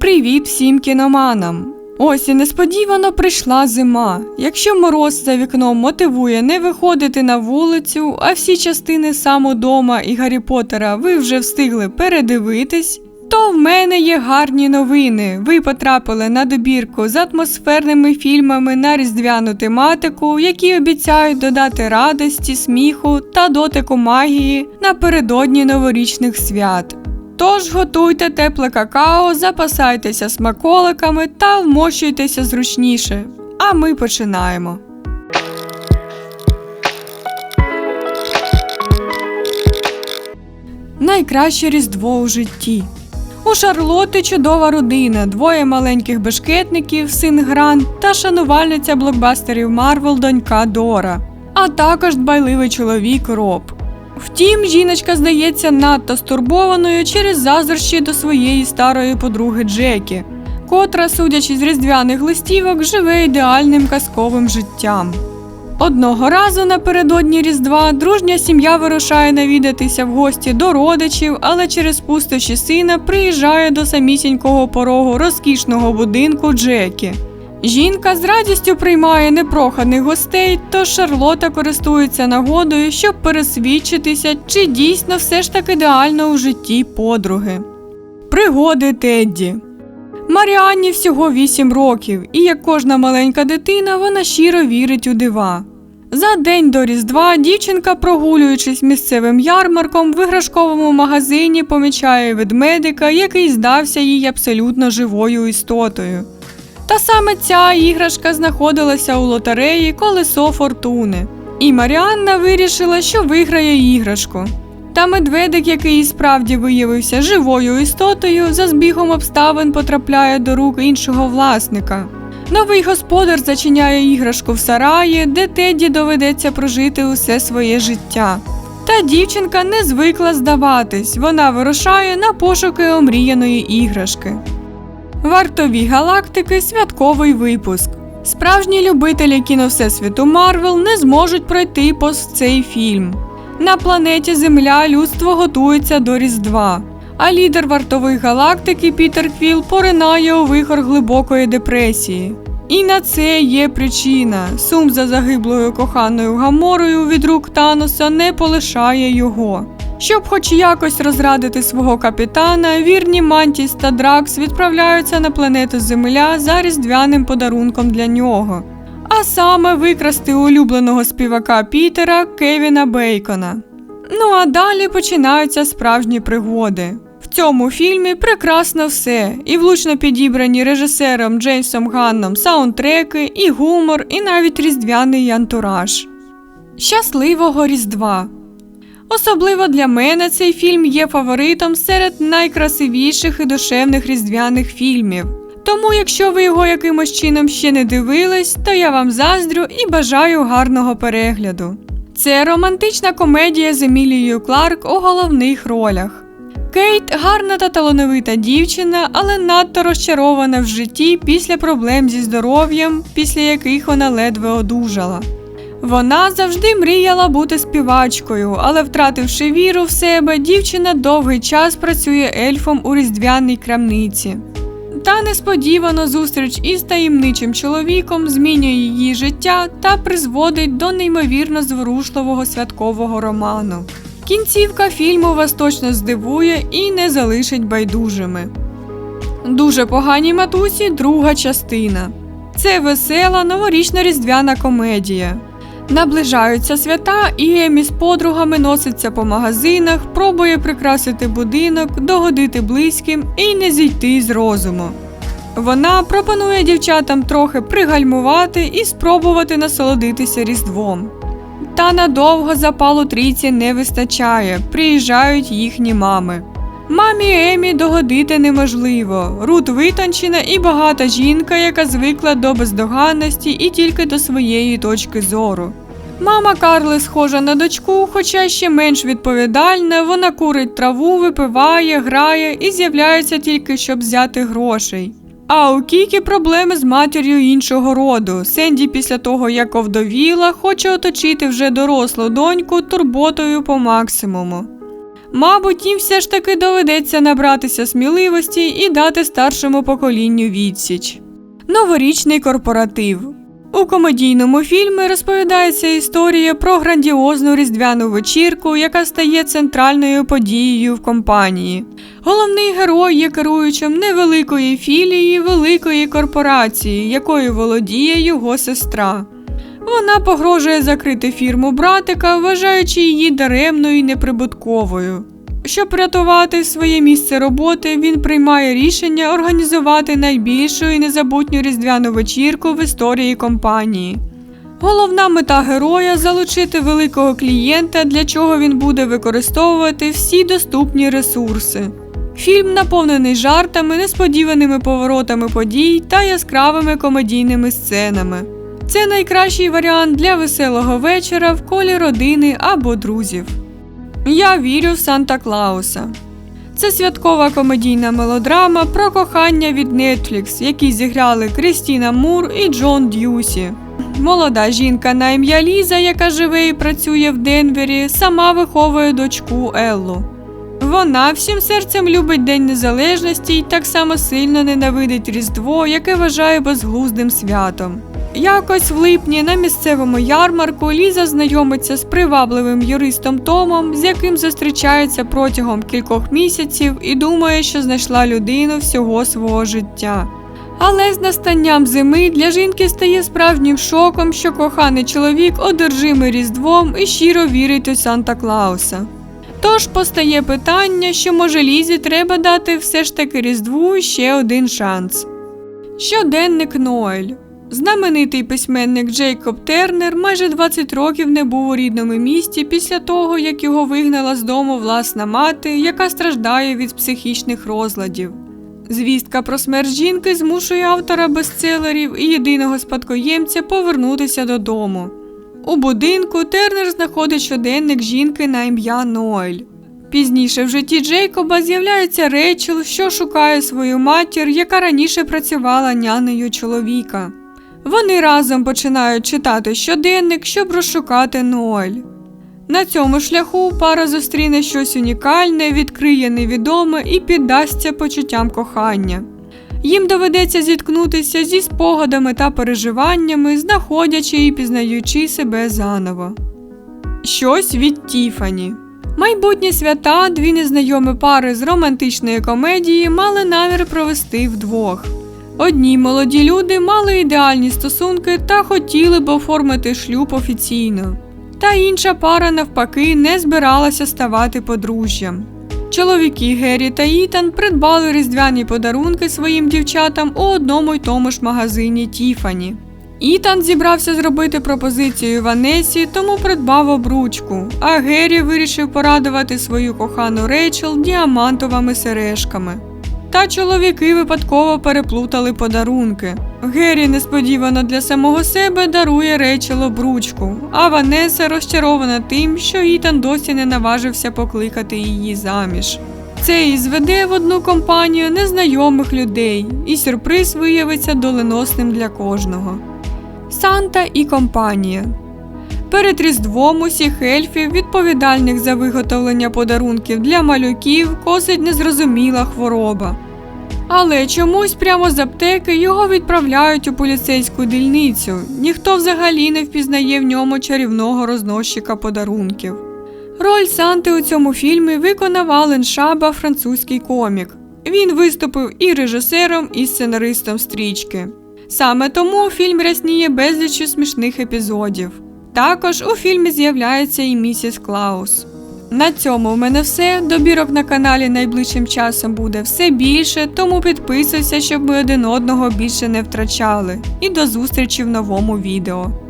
Привіт всім кіноманам! Ось і несподівано прийшла зима. Якщо мороз за вікном мотивує не виходити на вулицю, а всі частини самодома і Гаррі Поттера ви вже встигли передивитись, то в мене є гарні новини. Ви потрапили на добірку з атмосферними фільмами на різдвяну тематику, які обіцяють додати радості, сміху та дотику магії напередодні новорічних свят. Тож готуйте тепле какао, запасайтеся смаколиками та вмощуйтеся зручніше. А ми починаємо. Найкраще різдво у житті. У Шарлоти чудова родина, двоє маленьких бешкетників, син Грант та шанувальниця блокбастерів Марвел донька Дора, а також дбайливий чоловік Роб. Втім, жіночка здається надто стурбованою через заздрощі до своєї старої подруги Джекі, котра, судячи з різдвяних листівок, живе ідеальним казковим життям. Одного разу напередодні Різдва дружня сім'я вирушає навідатися в гості до родичів, але через пустощі сина приїжджає до самісінького порогу розкішного будинку Джекі. Жінка з радістю приймає непроханих гостей, тож Шарлота користується нагодою, щоб пересвідчитися, чи дійсно все ж таки ідеально у житті подруги. Пригоди Тедді Маріанні всього 8 років, і як кожна маленька дитина, вона щиро вірить у дива. За день до Різдва дівчинка, прогулюючись місцевим ярмарком в іграшковому магазині, помічає ведмедика, який здався їй абсолютно живою істотою. Та саме ця іграшка знаходилася у лотереї колесо фортуни. І Маріанна вирішила, що виграє іграшку. Та медведик, який і справді виявився живою істотою, за збігом обставин потрапляє до рук іншого власника. Новий господар зачиняє іграшку в сараї, де Тедді доведеться прожити усе своє життя. Та дівчинка не звикла здаватись, вона вирушає на пошуки омріяної іграшки. Вартові галактики святковий випуск. Справжні любителі кіно Всесвіту Марвел не зможуть пройти повз цей фільм. На планеті Земля людство готується до Різдва, а лідер вартових галактики Пітер Квіл поринає у вихор глибокої депресії. І на це є причина. Сум за загиблою коханою Гаморою від рук Таноса не полишає його. Щоб хоч якось розрадити свого капітана, вірні Мантіс та Дракс відправляються на планету Земля за різдвяним подарунком для нього. А саме викрасти улюбленого співака Пітера Кевіна Бейкона. Ну а далі починаються справжні пригоди. В цьому фільмі прекрасно все, і влучно підібрані режисером Джеймсом Ганном саундтреки, і гумор, і навіть різдвяний антураж. Щасливого Різдва! Особливо для мене цей фільм є фаворитом серед найкрасивіших і душевних різдвяних фільмів. Тому, якщо ви його якимось чином ще не дивились, то я вам заздрю і бажаю гарного перегляду. Це романтична комедія з Емілією Кларк у головних ролях. Кейт гарна та талановита дівчина, але надто розчарована в житті після проблем зі здоров'ям, після яких вона ледве одужала. Вона завжди мріяла бути співачкою, але, втративши віру в себе, дівчина довгий час працює ельфом у різдвяній крамниці. Та несподівано зустріч із таємничим чоловіком змінює її життя та призводить до неймовірно зворушливого святкового роману. Кінцівка фільму вас точно здивує і не залишить байдужими. Дуже погані матусі друга частина. Це весела новорічна різдвяна комедія. Наближаються свята, і Емі з подругами носиться по магазинах, пробує прикрасити будинок, догодити близьким і не зійти з розуму. Вона пропонує дівчатам трохи пригальмувати і спробувати насолодитися Різдвом. Та надовго запалу трійці не вистачає, приїжджають їхні мами. Мамі Емі догодити неможливо. Рут витончена і багата жінка, яка звикла до бездоганності і тільки до своєї точки зору. Мама Карли схожа на дочку, хоча ще менш відповідальна, вона курить траву, випиває, грає і з'являється тільки, щоб взяти грошей. А у Кікі проблеми з матір'ю іншого роду. Сенді після того, як овдовіла, хоче оточити вже дорослу доньку турботою по максимуму. Мабуть, їм все ж таки доведеться набратися сміливості і дати старшому поколінню відсіч. Новорічний корпоратив. У комедійному фільмі розповідається історія про грандіозну різдвяну вечірку, яка стає центральною подією в компанії. Головний герой є керуючим невеликої філії великої корпорації, якою володіє його сестра. Вона погрожує закрити фірму братика, вважаючи її даремною і неприбутковою. Щоб врятувати своє місце роботи, він приймає рішення організувати найбільшу і незабутню різдвяну вечірку в історії компанії. Головна мета героя залучити великого клієнта, для чого він буде використовувати всі доступні ресурси. Фільм наповнений жартами, несподіваними поворотами подій та яскравими комедійними сценами. Це найкращий варіант для веселого вечора в колі родини або друзів. Я вірю в Санта Клауса. Це святкова комедійна мелодрама про кохання від Netflix, які зіграли Крістіна Мур і Джон Д'юсі. Молода жінка на ім'я Ліза, яка живе і працює в Денвері, сама виховує дочку Еллу. Вона всім серцем любить День Незалежності і так само сильно ненавидить Різдво, яке вважає безглуздим святом. Якось в липні на місцевому ярмарку Ліза знайомиться з привабливим юристом Томом, з яким зустрічається протягом кількох місяців і думає, що знайшла людину всього свого життя. Але з настанням зими для жінки стає справжнім шоком, що коханий чоловік одержимий різдвом і щиро вірить у Санта Клауса. Тож постає питання, що може Лізі треба дати все ж таки Різдву ще один шанс. Щоденник Ноель. Знаменитий письменник Джейкоб Тернер майже 20 років не був у рідному місті після того, як його вигнала з дому власна мати, яка страждає від психічних розладів. Звістка про смерть жінки змушує автора бестселерів і єдиного спадкоємця повернутися додому. У будинку Тернер знаходить щоденник жінки на ім'я Ноель. Пізніше в житті Джейкоба з'являється Рейчел, що шукає свою матір, яка раніше працювала нянею чоловіка. Вони разом починають читати щоденник, щоб розшукати Ноель. На цьому шляху пара зустріне щось унікальне, відкриє невідоме і піддасться почуттям кохання. Їм доведеться зіткнутися зі спогадами та переживаннями, знаходячи і пізнаючи себе заново. Щось від Тіфані. Майбутні свята дві незнайомі пари з романтичної комедії мали намір провести вдвох. Одні молоді люди мали ідеальні стосунки та хотіли б оформити шлюб офіційно. Та інша пара, навпаки, не збиралася ставати подружжям. Чоловіки Геррі та Ітан придбали різдвяні подарунки своїм дівчатам у одному й тому ж магазині Тіфані. Ітан зібрався зробити пропозицію Ванесі, тому придбав обручку, а Геррі вирішив порадувати свою кохану Рейчел діамантовими сережками. Та чоловіки випадково переплутали подарунки. Геррі несподівано для самого себе дарує Рейчел обручку, а Ванеса розчарована тим, що Ітан досі не наважився покликати її заміж. Це і зведе в одну компанію незнайомих людей, і сюрприз виявиться доленосним для кожного. Санта і компанія. Перед Різдвом усіх ельфів, відповідальних за виготовлення подарунків для малюків, косить незрозуміла хвороба. Але чомусь прямо з аптеки його відправляють у поліцейську дільницю. Ніхто взагалі не впізнає в ньому чарівного розносчика подарунків. Роль Санти у цьому фільмі виконав Ален Шаба, французький комік. Він виступив і режисером, і сценаристом стрічки. Саме тому фільм рясніє безліччю смішних епізодів. Також у фільмі з'являється і місіс Клаус. На цьому в мене все. Добірок на каналі найближчим часом буде все більше, тому підписуйся, щоб ми один одного більше не втрачали. І до зустрічі в новому відео.